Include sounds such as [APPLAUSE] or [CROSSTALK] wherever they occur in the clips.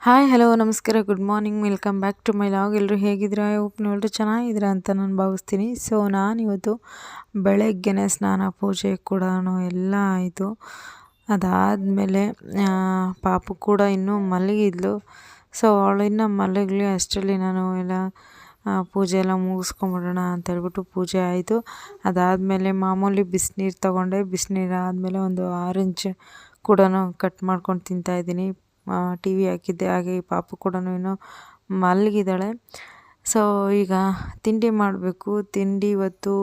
Hi, hello, ನಮಸ್ಕಾರ, good morning, welcome back to my vlog. ಎಲ್ಲರೂ ಹೇಗಿದ್ದೀರಾ? ಹೋಪ್ ಎಲ್ಲರೂ ಚೆನ್ನಾಗಿದ್ದೀರಾ ಅಂತ ನಾನು ಭಾವಿಸ್ತೀನಿ. ಸೊ, ನಾನಿವತ್ತು ಬೆಳಗ್ಗೆನೆ ಸ್ನಾನ, ಪೂಜೆ ಕೂಡ ಎಲ್ಲ ಆಯಿತು. ಅದಾದಮೇಲೆ ಪಾಪ ಕೂಡ ಇನ್ನೂ ಮಲಗಿದ್ಲು. ಸೊ ಅವಳಿನ್ನ ಮಲಗಲಿ, ಅಷ್ಟರಲ್ಲಿ ನಾನು ಎಲ್ಲ ಪೂಜೆ ಎಲ್ಲ ಮುಗಿಸ್ಕೊಂಬಿಡೋಣ ಅಂತ ಹೇಳ್ಬಿಟ್ಟು ಪೂಜೆ ಆಯಿತು. ಅದಾದಮೇಲೆ ಮಾಮೂಲಿ ಬಿಸಿನೀರು ತೊಗೊಂಡೆ. ಬಿಸಿನೀರು ಆದಮೇಲೆ ಒಂದು ಆರೆಂಜ್ ಕೂಡ ಕಟ್ ಮಾಡ್ಕೊಂಡು ತಿಂತಾಯಿದ್ದೀನಿ ಟಿ ವಿ ಹಾಕಿದ್ದೆ. ಹಾಗೆ ಪಾಪು ಕೂಡ ಇನ್ನೂ ಮಲಗಿದ್ದಾಳೆ. ಸೊ ಈಗ ತಿಂಡಿ ಮಾಡಬೇಕು. ತಿಂಡಿ ಇವತ್ತು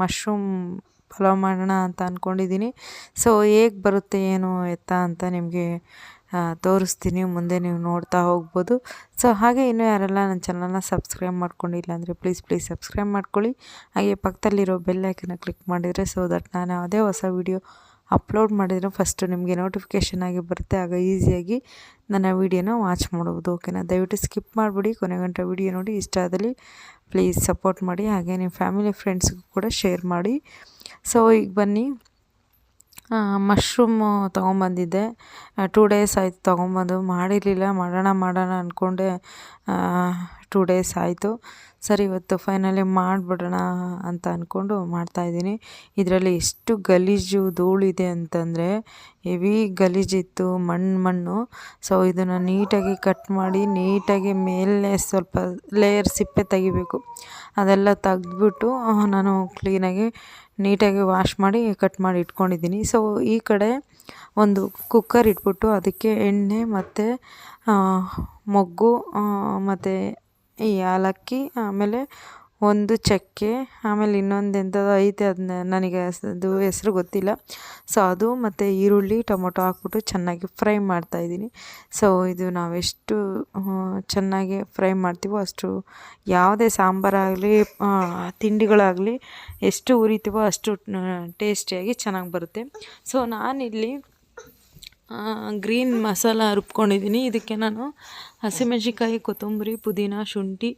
ಮಶ್ರೂಮ್ ಪಲಾವ್ ಮಾಡೋಣ ಅಂತ ಅಂದ್ಕೊಂಡಿದ್ದೀನಿ ಸೊ ಹೇಗೆ ಬರುತ್ತೆ, ಏನು ಎತ್ತ ಅಂತ ನಿಮಗೆ ತೋರಿಸ್ತೀನಿ. ಮುಂದೆ ನೀವು ನೋಡ್ತಾ ಹೋಗ್ಬೋದು. ಸೊ ಹಾಗೆ ಇನ್ನೂ ಯಾರೆಲ್ಲ ನನ್ನ ಚಾನಲ್ನ ಸಬ್ಸ್ಕ್ರೈಬ್ ಮಾಡ್ಕೊಂಡಿಲ್ಲ ಅಂದರೆ ಪ್ಲೀಸ್ ಪ್ಲೀಸ್ ಸಬ್ಸ್ಕ್ರೈಬ್ ಮಾಡ್ಕೊಳ್ಳಿ. ಹಾಗೆ ಪಕ್ಕದಲ್ಲಿರೋ ಬೆಲ್ ಐಕನ್ನ ಕ್ಲಿಕ್ ಮಾಡಿದರೆ ಸೊ ದಟ್ ನಾನು ಯಾವುದೇ ಹೊಸ ವೀಡಿಯೋ ಅಪ್ಲೋಡ್ ಮಾಡಿದರೆ ಫಸ್ಟು ನಿಮಗೆ ನೋಟಿಫಿಕೇಷನ್ ಆಗಿ ಬರುತ್ತೆ. ಆಗ ಈಸಿಯಾಗಿ ನನ್ನ ವೀಡಿಯೋನ ವಾಚ್ ಮಾಡ್ಬೋದು ಓಕೆನಾ ದಯವಿಟ್ಟು ಸ್ಕಿಪ್ ಮಾಡಿಬಿಡಿ. ಕೊನೆ ಗಂಟೆ ವೀಡಿಯೋ ನೋಡಿ. ಇಷ್ಟ ಆದಲ್ಲಿ ಪ್ಲೀಸ್ ಸಪೋರ್ಟ್ ಮಾಡಿ. ಹಾಗೆ ನಿಮ್ಮ ಫ್ಯಾಮಿಲಿ ಫ್ರೆಂಡ್ಸ್ಗೂ ಕೂಡ ಶೇರ್ ಮಾಡಿ. ಸೊ ಈಗ ಬನ್ನಿ. ಮಶ್ರೂಮು ತೊಗೊಂಬಂದಿದ್ದೆ. ಟೂ ಡೇಸ್ ಆಯಿತು ತೊಗೊಂಬಂದು. ಮಾಡಿರಲಿಲ್ಲ. ಮಾಡೋಣ ಮಾಡೋಣ ಅಂದ್ಕೊಂಡೆ ಟೂ ಡೇಸ್ ಆಯಿತು. ಸರಿ, ಇವತ್ತು ಫೈನಲಿ ಮಾಡಿಬಿಡೋಣ ಅಂತ ಅಂದ್ಕೊಂಡು ಮಾಡ್ತಾಯಿದ್ದೀನಿ ಇದರಲ್ಲಿ ಎಷ್ಟು ಗಲೀಜು ಧೂಳಿದೆ ಅಂತಂದರೆ ಹೆವಿ ಗಲೀಜಿತ್ತು, ಮಣ್ಣು ಮಣ್ಣು. ಸೊ ಇದನ್ನು ನೀಟಾಗಿ ಕಟ್ ಮಾಡಿ, ನೀಟಾಗಿ ಮೇಲೆ ಸ್ವಲ್ಪ ಲೇಯರ್ ಸಿಪ್ಪೆ ತೆಗಿಬೇಕು. ಅದೆಲ್ಲ ತೆಗೆದ್ಬಿಟ್ಟು, ನಾನು ಕ್ಲೀನಾಗಿ ನೀಟಾಗಿ ವಾಶ್ ಮಾಡಿ ಕಟ್ ಮಾಡಿ ಇಟ್ಕೊಂಡಿದ್ದೀನಿ. ಸೊ ಈ ಕಡೆ ಒಂದು ಕುಕ್ಕರ್ ಇಟ್ಬಿಟ್ಟು ಅದಕ್ಕೆ ಎಣ್ಣೆ ಮತ್ತು ಮೊಗ್ಗು ಮತ್ತು ಏಲಕ್ಕಿ, ಆಮೇಲೆ ಒಂದು ಚಕ್ಕೆ, ಆಮೇಲೆ ಇನ್ನೊಂದು ಎಂಥದ್ದು ಐತೆ ಅದನ್ನ ನನಗೆ ಅದು ಹೆಸ್ರು ಗೊತ್ತಿಲ್ಲ. ಸೊ ಅದು ಮತ್ತು ಈರುಳ್ಳಿ, ಟೊಮೊಟೊ ಹಾಕ್ಬಿಟ್ಟು ಚೆನ್ನಾಗಿ ಫ್ರೈ ಮಾಡ್ತಾಯಿದ್ದೀನಿ ಸೊ ಇದು ನಾವೆಷ್ಟು ಚೆನ್ನಾಗಿ ಫ್ರೈ ಮಾಡ್ತೀವೋ ಅಷ್ಟು, ಯಾವುದೇ ಸಾಂಬಾರಾಗಲಿ ತಿಂಡಿಗಳಾಗಲಿ, ಎಷ್ಟು ಉರಿತೀವೋ ಅಷ್ಟು ಟೇಸ್ಟಿಯಾಗಿ ಚೆನ್ನಾಗಿ ಬರುತ್ತೆ. ಸೊ ನಾನಿಲ್ಲಿ ಗ್ರೀನ್ ಮಸಾಲ ರುಬ್ಕೊಂಡಿದ್ದೀನಿ. ಇದಕ್ಕೆ ನಾನು ಹಸಿಮೆಣ್ಸಿನ್ಕಾಯಿ, ಕೊತ್ತಂಬರಿ, ಪುದೀನ, ಶುಂಠಿ,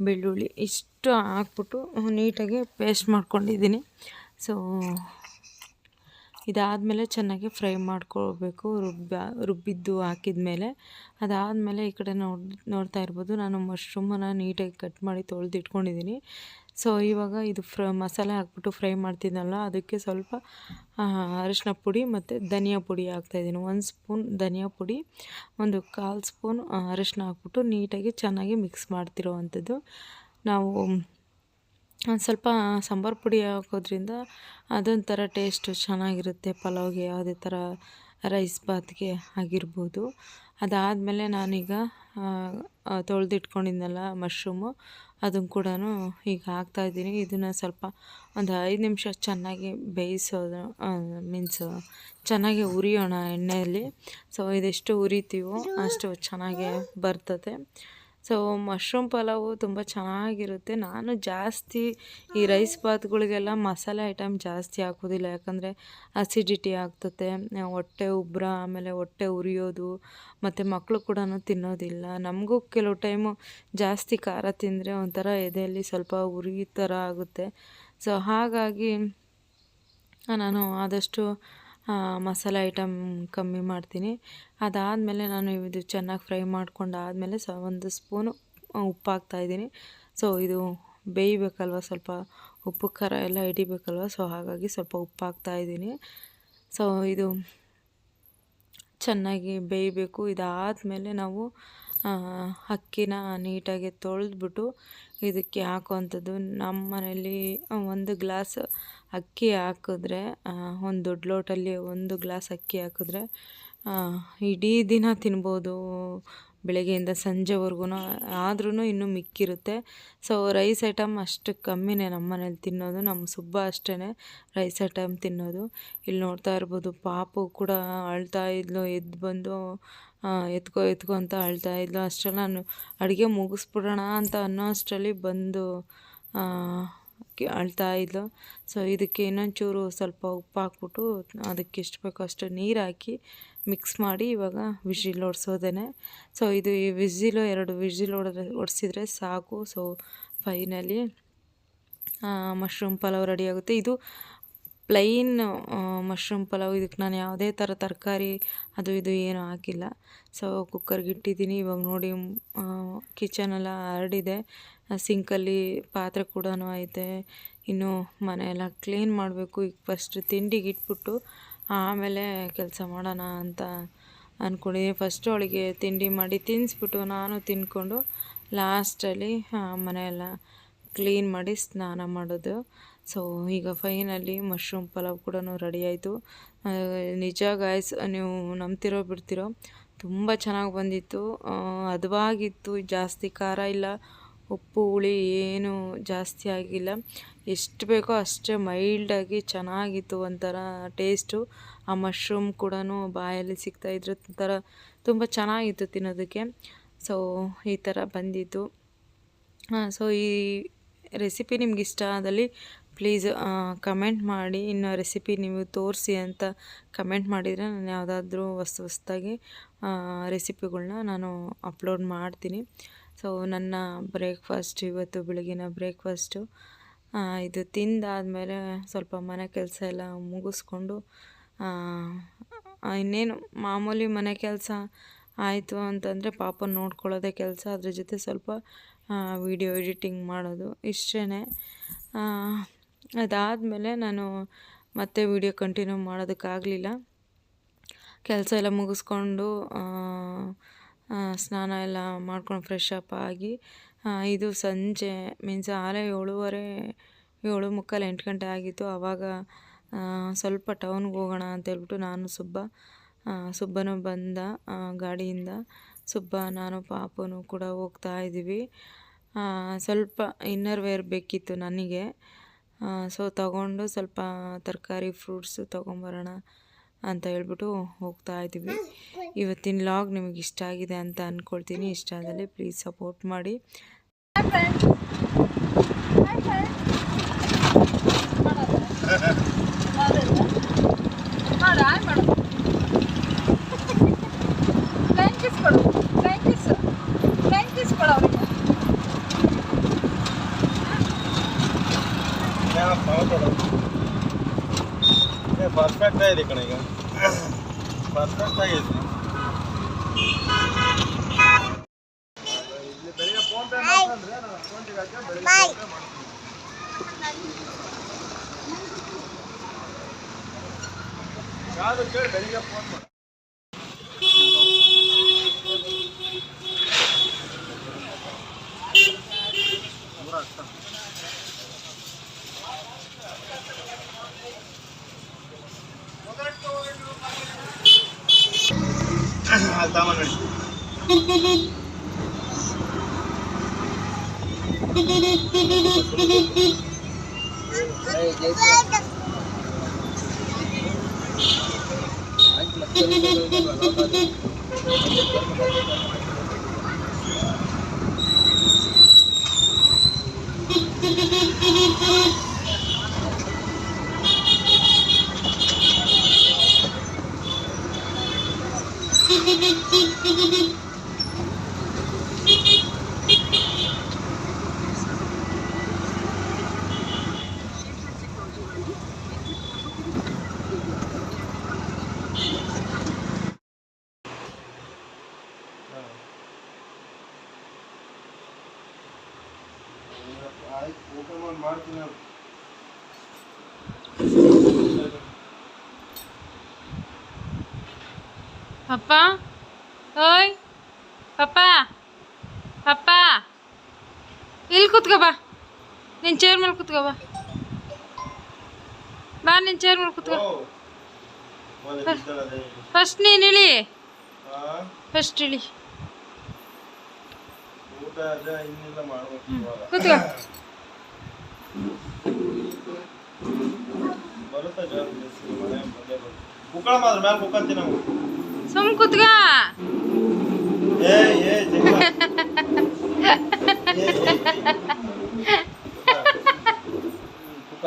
ಬೆಳ್ಳುಳ್ಳಿ ಇಷ್ಟು ಹಾಕ್ಬಿಟ್ಟು ನೀಟಾಗಿ ಪೇಸ್ಟ್ ಮಾಡ್ಕೊಂಡಿದ್ದೀನಿ. ಸೊ ಇದಾದಮೇಲೆ ಚೆನ್ನಾಗಿ ಫ್ರೈ ಮಾಡ್ಕೊಳ್ಬೇಕು. ರುಬ್ಬ, ರುಬ್ಬಿದ್ದು ಹಾಕಿದ ಮೇಲೆ ಅದಾದಮೇಲೆ ಈ ಕಡೆ ನೋಡಿ, ನೋಡ್ತಾ ಇರ್ಬೋದು. ನಾನು ಮಶ್ರೂಮನ್ನು ನೀಟಾಗಿ ಕಟ್ ಮಾಡಿ ತೊಳೆದು ಇಟ್ಕೊಂಡಿದ್ದೀನಿ ಸೊ ಇವಾಗ ಇದು ಫ್ರ, ಮಸಾಲೆ ಹಾಕ್ಬಿಟ್ಟು ಫ್ರೈ ಮಾಡ್ತಿದ್ನಲ್ಲ, ಅದಕ್ಕೆ ಸ್ವಲ್ಪ ಅರಿಶಿನ ಪುಡಿ ಮತ್ತು ಧನಿಯಾ ಪುಡಿ ಹಾಕ್ತಾಯಿದ್ದೀನಿ ಒಂದು ಸ್ಪೂನ್ ಧನಿಯಾ ಪುಡಿ, ಒಂದು ಕಾಲು ಸ್ಪೂನ್ ಅರಿಶಿನ ಹಾಕ್ಬಿಟ್ಟು ನೀಟಾಗಿ ಚೆನ್ನಾಗಿ ಮಿಕ್ಸ್ ಮಾಡ್ತಿರೋ ಅಂಥದ್ದು ನಾವು, ಒಂದು ಸ್ವಲ್ಪ ಸಾಂಬಾರು ಪುಡಿ ಹಾಕೋದ್ರಿಂದ ಅದೊಂಥರ ಟೇಸ್ಟು ಚೆನ್ನಾಗಿರುತ್ತೆ, ಪಲಾವ್ಗೆ ಯಾವುದೇ ಥರ ರೈಸ್ ಬಾತ್ಗೆ ಆಗಿರ್ಬೋದು. ಅದಾದಮೇಲೆ ನಾನೀಗ ತೊಳೆದಿಟ್ಕೊಂಡಿದ್ನಲ್ಲ ಮಶ್ರೂಮು ಅದನ್ನು ಕೂಡ ಈಗ ಹಾಕ್ತಾಯಿದ್ದೀನಿ ಇದನ್ನು ಸ್ವಲ್ಪ ಒಂದು ಐದು ನಿಮಿಷ ಚೆನ್ನಾಗಿ ಬೇಯಿಸೋದು ಮೀನ್ಸ್ ಚೆನ್ನಾಗಿ ಉರಿಯೋಣ ಎಣ್ಣೆಯಲ್ಲಿ. ಸೊ ಇದೆಷ್ಟು ಉರಿತೀವೋ ಅಷ್ಟು ಚೆನ್ನಾಗೆ ಬರ್ತದೆ. ಸೊ ಮಶ್ರೂಮ್ ಪಲಾವು ತುಂಬ ಚೆನ್ನಾಗಿರುತ್ತೆ. ನಾನು ಜಾಸ್ತಿ ಈ ರೈಸ್ ಬಾತ್ಗಳಿಗೆಲ್ಲ ಮಸಾಲೆ ಐಟಮ್ ಜಾಸ್ತಿ ಹಾಕೋದಿಲ್ಲ. ಯಾಕಂದರೆ ಅಸಿಡಿಟಿ ಆಗ್ತದೆ ಹೊಟ್ಟೆ ಉಬ್ಬರ ಆಮೇಲೆ ಹೊಟ್ಟೆ ಉರಿಯೋದು, ಮತ್ತು ಮಕ್ಕಳು ಕೂಡ ತಿನ್ನೋದಿಲ್ಲ. ನಮಗೂ ಕೆಲವು ಟೈಮು ಜಾಸ್ತಿ ಖಾರ ತಿಂದರೆ ಒಂಥರ ಎದೆಯಲ್ಲಿ ಸ್ವಲ್ಪ ಉರಿ ಥರ ಆಗುತ್ತೆ. ಸೊ ಹಾಗಾಗಿ ನಾನು ಆದಷ್ಟು ಮಸಾಲೆ ಐಟಮ್ ಕಮ್ಮಿ ಮಾಡ್ತೀನಿ. ಅದಾದಮೇಲೆ ನಾನು ಇದು ಚೆನ್ನಾಗಿ ಫ್ರೈ ಮಾಡ್ಕೊಂಡಾದಮೇಲೆ ಸ, ಒಂದು ಸ್ಪೂನು ಉಪ್ಪು ಹಾಕ್ತಾಯಿದ್ದೀನಿ ಸೊ, ಇದು ಬೇಯಬೇಕಲ್ವ ಸ್ವಲ್ಪ? ಉಪ್ಪು, ಖಾರ ಎಲ್ಲ ಹಿಡಿಬೇಕಲ್ವ? ಸೊ, ಹಾಗಾಗಿ ಸ್ವಲ್ಪ ಉಪ್ಪು ಹಾಕ್ತಾಯಿದ್ದೀನಿ ಸೊ, ಇದು ಚೆನ್ನಾಗಿ ಬೇಯಬೇಕು. ಇದಾದಮೇಲೆ ನಾವು ಅಕ್ಕಿನ ನೀಟಾಗಿ ತೊಳೆದ್ಬಿಟ್ಟು ಇದಕ್ಕೆ ಹಾಕುವಂಥದ್ದು. ನಮ್ಮ ಮನೇಲಿ ಒಂದು ಗ್ಲಾಸ್ ಅಕ್ಕಿ ಹಾಕಿದ್ರೆ ಒಂದು ದೊಡ್ಡ ಲೋಟಲ್ಲಿ ಒಂದು ಗ್ಲಾಸ್ ಅಕ್ಕಿ ಹಾಕಿದ್ರೆ ಇಡೀ ದಿನ ತಿನ್ಬೋದು. ಬೆಳಗ್ಗೆಯಿಂದ ಸಂಜೆವರೆಗೂ ಆದ್ರೂ ಇನ್ನೂ ಮಿಕ್ಕಿರುತ್ತೆ. ಸೊ ರೈಸ್ ಐಟಮ್ ಅಷ್ಟು ಕಮ್ಮಿನೇ ನಮ್ಮ ಮನೇಲಿ ತಿನ್ನೋದು. ನಮ್ಮ ಸುಬ್ಬ ಅಷ್ಟೇ ರೈಸ್ ಐಟಮ್ ತಿನ್ನೋದು. ಇಲ್ಲಿ ನೋಡ್ತಾ ಇರ್ಬೋದು, ಪಾಪು ಕೂಡ ಅಳ್ತಾ ಇದ್ಲು, ಎದ್ದು ಬಂದು ಎತ್ಕೊ ಎತ್ಕೊ ಅಂತ ಅಳ್ತಾ ಇದ್ಲು. ಅಷ್ಟರಲ್ಲಿ ನಾನು ಅಡುಗೆ ಮುಗಿಸ್ಬಿಡೋಣ ಅಂತ ಅನ್ನೋ ಅಷ್ಟರಲ್ಲಿ ಬಂದು ಅಳ್ತಾ ಇದ್ಲು. ಸೊ ಇದಕ್ಕೆ ಇನ್ನೊಂಚೂರು ಸ್ವಲ್ಪ ಉಪ್ಪು ಹಾಕ್ಬಿಟ್ಟು ಅದಕ್ಕೆ ಎಷ್ಟು ಬೇಕೋ ಅಷ್ಟು ನೀರು ಹಾಕಿ ಮಿಕ್ಸ್ ಮಾಡಿ ಇವಾಗ ವಿಜಿಲ್ ಹೊಡ್ಸೋದೇ ಸೊ ಇದು ಈ ವಿಜಿಲು ಎರಡು ವಿಜಿಲ್ ಹೊಡೆದ್ರೆ ಹೊಡ್ಸಿದ್ರೆ ಸಾಕು. So finally mushroom pulao ready ಆಗುತ್ತೆ. ಇದು ಪ್ಲೈನ್ ಮಶ್ರೂಮ್ ಪಲಾವ್. ಇದಕ್ಕೆ ನಾನು ಯಾವುದೇ ಥರ ತರಕಾರಿ ಅದು ಇದು ಏನೂ ಹಾಕಿಲ್ಲ. ಸೊ ಕುಕ್ಕರ್ಗೆ ಇಟ್ಟಿದ್ದೀನಿ. ಇವಾಗ ನೋಡಿ ಕಿಚನೆಲ್ಲ ಹರಡಿದೆ. ಸಿಂಕಲ್ಲಿ ಪಾತ್ರೆ ಕೂಡ ಐತೆ. ಇನ್ನು ಮನೆಯೆಲ್ಲ ಕ್ಲೀನ್ ಮಾಡಬೇಕು. ಈಗ ಫಸ್ಟ್ ತಿಂಡಿಗೆ ಇಟ್ಬಿಟ್ಟು ಆಮೇಲೆ ಕೆಲಸ ಮಾಡೋಣ ಅಂತ ಅಂದ್ಕೊಂಡಿದ್ದೀನಿ ಫಸ್ಟ್ ಅವಳಿಗೆ ತಿಂಡಿ ಮಾಡಿ ತಿನ್ನಿಸ್ಬಿಟ್ಟು ನಾನು ತಿನ್ಕೊಂಡು ಲಾಸ್ಟಲ್ಲಿ ಮನೆಯೆಲ್ಲ ಕ್ಲೀನ್ ಮಾಡಿ ಸ್ನಾನ ಮಾಡೋದು. ಸೊ ಈಗ ಫೈನಲಿ ಮಶ್ರೂಮ್ ಪಲಾವ್ ಕೂಡ ರೆಡಿ ಆಯಿತು. ನಿಜ ಗಾಯ್ಸ್ ನೀವು ನಂಬ್ತಿರೋ ಬಿಡ್ತಿರೋ, ತುಂಬ ಚೆನ್ನಾಗಿ ಬಂದಿತ್ತು. ಹದವಾಗಿತ್ತು ಜಾಸ್ತಿ ಖಾರ ಇಲ್ಲ. ಉಪ್ಪು, ಹುಳಿ ಏನು ಜಾಸ್ತಿ ಆಗಿಲ್ಲ. ಎಷ್ಟು ಬೇಕೋ ಅಷ್ಟೇ ಮೈಲ್ಡಾಗಿ ಚೆನ್ನಾಗಿತ್ತು ಒಂಥರ ಟೇಸ್ಟು. ಆ ಮಶ್ರೂಮ್ ಕೂಡ ಬಾಯಲ್ಲಿ ಸಿಗ್ತಾಯಿದ್ರು ಒಂಥರ ತುಂಬ ಚೆನ್ನಾಗಿತ್ತು ತಿನ್ನೋದಕ್ಕೆ. ಸೊ, ಈ ಥರ ಬಂದಿತ್ತು ಸೊ, ಈ ರೆಸಿಪಿ ನಿಮ್ಗೆ ಇಷ್ಟ ಆದಲ್ಲಿ ಪ್ಲೀಸ್ ಕಮೆಂಟ್ ಮಾಡಿ. ಇನ್ನು ರೆಸಿಪಿ ನೀವು ತೋರಿಸಿ ಅಂತ ಕಮೆಂಟ್ ಮಾಡಿದರೆ ನಾನು ಯಾವುದಾದ್ರೂ ಹೊಸ ಹೊಸ್ದಾಗಿ ರೆಸಿಪಿಗಳ್ನ ನಾನು ಅಪ್ಲೋಡ್ ಮಾಡ್ತೀನಿ. ಸೊ ನನ್ನ ಬ್ರೇಕ್ಫಾಸ್ಟ್ ಇವತ್ತು ಬೆಳಗಿನ ಬ್ರೇಕ್ಫಾಸ್ಟು ಇದು ತಿಂದಾದಮೇಲೆ ಸ್ವಲ್ಪ ಮನೆ ಕೆಲಸ ಎಲ್ಲ ಮುಗಿಸ್ಕೊಂಡು ಇನ್ನೇನು ಮಾಮೂಲಿ ಮನೆ ಕೆಲಸ ಆಯಿತು ಅಂತಂದರೆ ಪಾಪ ನೋಡ್ಕೊಳ್ಳೋದೇ ಕೆಲಸ. ಅದ್ರ ಜೊತೆ ಸ್ವಲ್ಪ ವಿಡಿಯೋ ಎಡಿಟಿಂಗ್ ಮಾಡೋದು ಇಷ್ಟೇ ಅದಾದಮೇಲೆ ನಾನು ಮತ್ತೆ ವಿಡಿಯೋ ಕಂಟಿನ್ಯೂ ಮಾಡೋದಕ್ಕಾಗಲಿಲ್ಲ. ಕೆಲಸ ಎಲ್ಲ ಮುಗಿಸ್ಕೊಂಡು ಸ್ನಾನ ಎಲ್ಲ ಮಾಡ್ಕೊಂಡು ಫ್ರೆಶ್ ಅಪ್ ಆಗಿ ಇದು ಸಂಜೆ ಮೀನ್ಸ್ ಆಲೆ ಏಳುವರೆ, ಏಳು ಮುಕ್ಕಾಲು ಎಂಟು ಗಂಟೆ ಆಗಿತ್ತು. ಆವಾಗ ಸ್ವಲ್ಪ ಟೌನ್ಗೆ ಹೋಗೋಣ ಅಂತ ಹೇಳ್ಬಿಟ್ಟು ನಾನು ಸುಬ್ಬ ಸುಬ್ಬನೂ ಬಂದ ಗಾಡಿಯಿಂದ. ಸುಬ್ಬ, ನಾನು, ಪಾಪನು ಕೂಡ ಹೋಗ್ತಾ ಇದ್ದೀವಿ. ಸ್ವಲ್ಪ ಇನ್ನರ್ ವೇರ್ ಬೇಕಿತ್ತು ನನಗೆ. ಸೊ ತಗೊಂಡು ಸ್ವಲ್ಪ ತರಕಾರಿ ಫ್ರೂಟ್ಸು ತೊಗೊಂಬರೋಣ ಅಂತ ಹೇಳ್ಬಿಟ್ಟು ಹೋಗ್ತಾ ಇದ್ದೀವಿ. ಇವತ್ತಿನ ಲಾಗ್ ನಿಮಗೆ ಇಷ್ಟ ಆಗಿದೆ ಅಂತ ಅಂದ್ಕೊಳ್ತೀನಿ ಇಷ್ಟ ಆದಲ್ಲಿ ಪ್ಲೀಸ್ ಸಪೋರ್ಟ್ ಮಾಡಿ. [LAUGHS] [LAUGHS] ಪರ್ಫೆಕ್ಟ್ ಆಗಿದೆ ಕಣ ಈಗ. ಪರ್ಫೆಕ್ಟ್ ಇಲ್ಲಿ ಬೆಳಿಗ್ಗೆ ಫೋನ್ ಪೇ ಮಾಡ್ತಂದ್ರೆ ನಾನು ಅಕೌಂಟಿಗೆ ಹಾಕಿ ಬೆಳಿಗ್ಗೆ ಫೋನ್ ಪೇ ಮಾಡ್ತೀನಿ ಯಾವುದು ಕೇಳಿ ಬೆಳಿಗ್ಗೆ ಫೋನ್ ಮಾಡಿ ನೂರ ಹತ್ತು ಅಲ್ಲಿ ತಗೊಂಡ್ ನೋಡಿ ಆಯ್ತು ಓಪನ್ ಮಾಡಿ ಮಾಡ್ತೀನಿ ನಾನು ಪಪ್ಪ ಓಯ್ ಪಪ್ಪ ಪಪ್ಪ ಇಲ್ಲಿ ಕೂತ್ಕೋ ಬಾ. ನಿನ್ನ ಚೇರ್ ಮೇಲೆ ಕೂತ್ಕೋ ಬಾ. ಬಾ ನಿನ್ನ ಚೇರ್ ಮೇಲೆ ಕೂತ್ಕೋ. ಫಸ್ಟ್ ನೀನು ಇಳಿ. ಫಸ್ಟ್ ಇಳಿ. ಕೂತ್ಕೋ. ಬರುತ್ತಾ ಜಾಸ್ತಿ ಬಿಸಿಲು, ಮಳೆ ಬಂದೇ ಬರುತ್ತೆ ಕುಕ್ಕಳ ಮಾತ್ರ ಮ್ಯಾಲ ಕುಕ್ಕಂತೀನಿ ನಾವು ಸುಮ್ ಕೂತ್ಕೋ ಏ ಏ ಜಿಂಕ. ಏ, ಏ, ಏ. ಹ್ಮ್, ಕುಕ್ಕ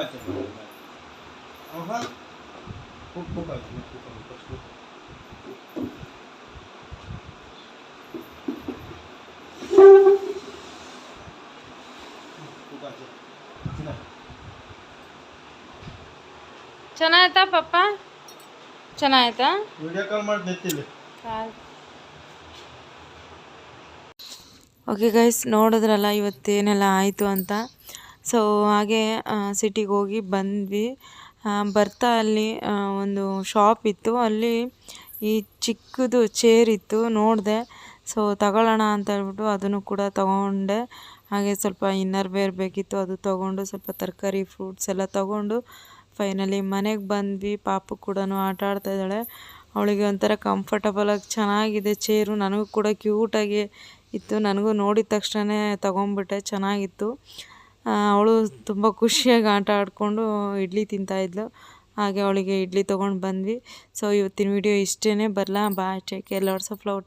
ಚೆನ್ನಾಯ್ತಾ ಪಪ್ಪ? ಚೆನ್ನಾಯ್ತಾ ವಿಡಿಯೋ ಕಾಲ್ ಮಾಡಿ ಓಕೆ ಗೈಸ್ ನೋಡಿದ್ರಲ್ಲ ಇವತ್ತೇನೆಲ್ಲ ಆಯಿತು ಅಂತ. ಸೊ ಹಾಗೆ ಸಿಟಿಗೆ ಹೋಗಿ ಬಂದ್ವಿ. ಬರ್ತಾ ಅಲ್ಲಿ ಒಂದು ಶಾಪ್ ಇತ್ತು. ಅಲ್ಲಿ ಈ ಚಿಕ್ಕದು ಚೇರ್ ಇತ್ತು ನೋಡಿದೆ. ಸೊ ತಗೊಳ್ಳೋಣ ಅಂತ ಹೇಳ್ಬಿಟ್ಟು ಅದನ್ನು ಕೂಡ ತಗೊಂಡೆ. ಹಾಗೆ ಸ್ವಲ್ಪ ಇನ್ನರ್ ಬೇರ್ ಬೇಕಿತ್ತು ಅದು ತಗೊಂಡು ಸ್ವಲ್ಪ ತರಕಾರಿ ಫ್ರೂಟ್ಸ್ ಎಲ್ಲ ತಗೊಂಡು ಫೈನಲಿ ಮನೆಗೆ ಬಂದ್ವಿ. ಪಾಪು ಕೂಡ ಆಟ ಆಡ್ತಾ ಇದ್ದಾಳೆ. ಅವಳಿಗೆ ಒಂಥರ ಕಂಫರ್ಟಬಲಾಗಿ ಚೆನ್ನಾಗಿದೆ. ಚೇರು ನನಗೂ ಕೂಡ ಕ್ಯೂಟಾಗಿ ಇತ್ತು. ನನಗೂ ನೋಡಿದ ತಕ್ಷಣ ತಗೊಂಬಿಟ್ಟೆ. ಚೆನ್ನಾಗಿತ್ತು. ಅವಳು ತುಂಬ ಖುಷಿಯಾಗಿ ಆಟ ಆಡಿಕೊಂಡು ಇಡ್ಲಿ ತಿಂತಾಯಿದ್ಲು ಹಾಗೆ ಅವಳಿಗೆ ಇಡ್ಲಿ ತೊಗೊಂಡು ಬಂದ್ವಿ. ಸೊ ಇವತ್ತಿನ ವಿಡಿಯೋ ಇಷ್ಟೇ ಬರಲಾ? Bye take care lots of love